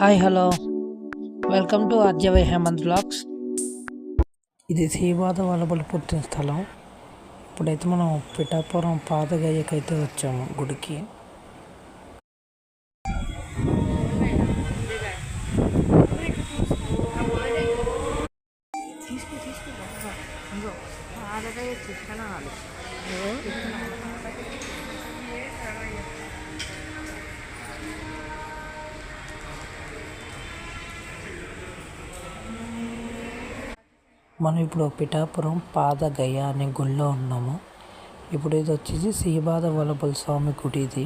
Hi hello welcome to అర్జవై Hemanth blogs ఇది శ్రీవాద వల్లభలు పుట్టిన స్థలం. ఇప్పుడైతే మనం పిఠాపురం పాదగయ్యకైతే వచ్చాము గుడికి. మనం ఇప్పుడు పిఠాపురం పాదగయ అనే గుడిలో ఉన్నాము. ఇప్పుడు ఇది వచ్చేసి శ్రీబాధ వల్లభుల స్వామి గుడి ఇది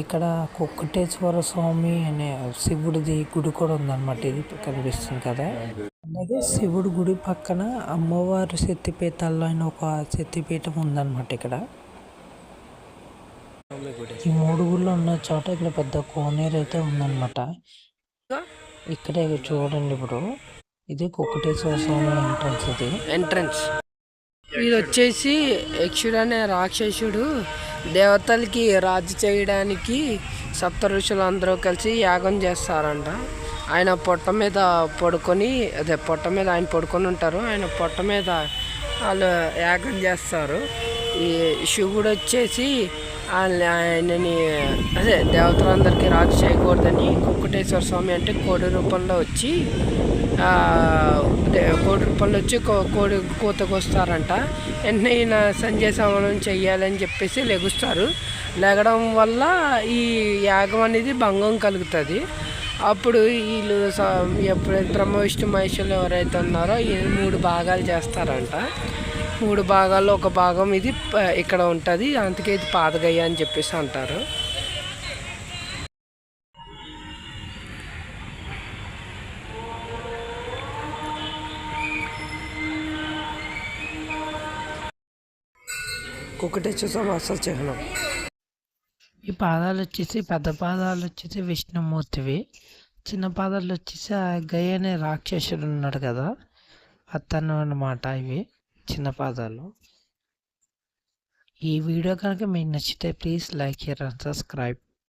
ఇక్కడ కుక్కటేశ్వర స్వామి అనే శివుడిది గుడి కూడా ఉందన్నమాట. ఇది కనిపిస్తుంది కదా. అలాగే శివుడి గుడి పక్కన అమ్మవారి శక్తిపీఠాల్లో అయిన ఒక శక్తిపీఠం ఉందన్నమాట ఇక్కడ. ఈ మూడు గుళ్ళు ఉన్న చోట ఇక్కడ పెద్ద కోనేరు అయితే ఉందన్నమాట. ఇక్కడే చూడండి ఇప్పుడు. ఇది కుక్కటేశ్వర స్వామి ఎంట్రన్స్ ఇది. ఎంట్రన్స్ ఇది వచ్చేసి యక్షుడు అనే రాక్షసుడు దేవతలకి రాజు చేయడానికి సప్త ఋషులు అందరూ కలిసి యాగం చేస్తారంట. ఆయన పొట్ట మీద పడుకొని అదే పొట్ట మీద ఆయన పడుకొని ఉంటారు. ఆయన పొట్ట మీద వాళ్ళు యాగం చేస్తారు. శివుడు వచ్చేసి ఆయనని అదే దేవతలందరికీ రాజు చేయకూడదని కుక్కటేశ్వర స్వామి అంటే కోడి రూపంలో వచ్చి కోడి రూపంలో వచ్చి కో- కోడి కూతకు వస్తారంట వెంటనే ఈయన సంజయ సమనం చెయ్యాలని చెప్పేసి లెగుస్తారు. లెగడం వల్ల ఈ యాగం అనేది భంగం కలుగుతుంది. అప్పుడు వీళ్ళు ఎప్పుడైతే బ్రహ్మ విష్ణు మహేశ్వరులు ఎవరైతే ఉన్నారో ఈ మూడు భాగాలు చేస్తారంట. మూడు భాగాల్లో ఒక భాగం ఇది ఇక్కడ ఉంటుంది. అందుకే ఇది పాదగయ్య అని చెప్పేసి అంటారు. కుక్కటేశ్వర సమాస చిహ్నం. ఈ పాదాలు వచ్చేసి పెద్ద పాదాలు వచ్చేసి విష్ణుమూర్తివి. చిన్న పాదాలు వచ్చేసి ఆ గయ అనే రాక్షసుడు ఉన్నాడు కదా అతను అన్నమాట ఇవి. చిన్న పాదాలు. ఈ వీడియో కనుక మీకు నచ్చితే please like share and subscribe.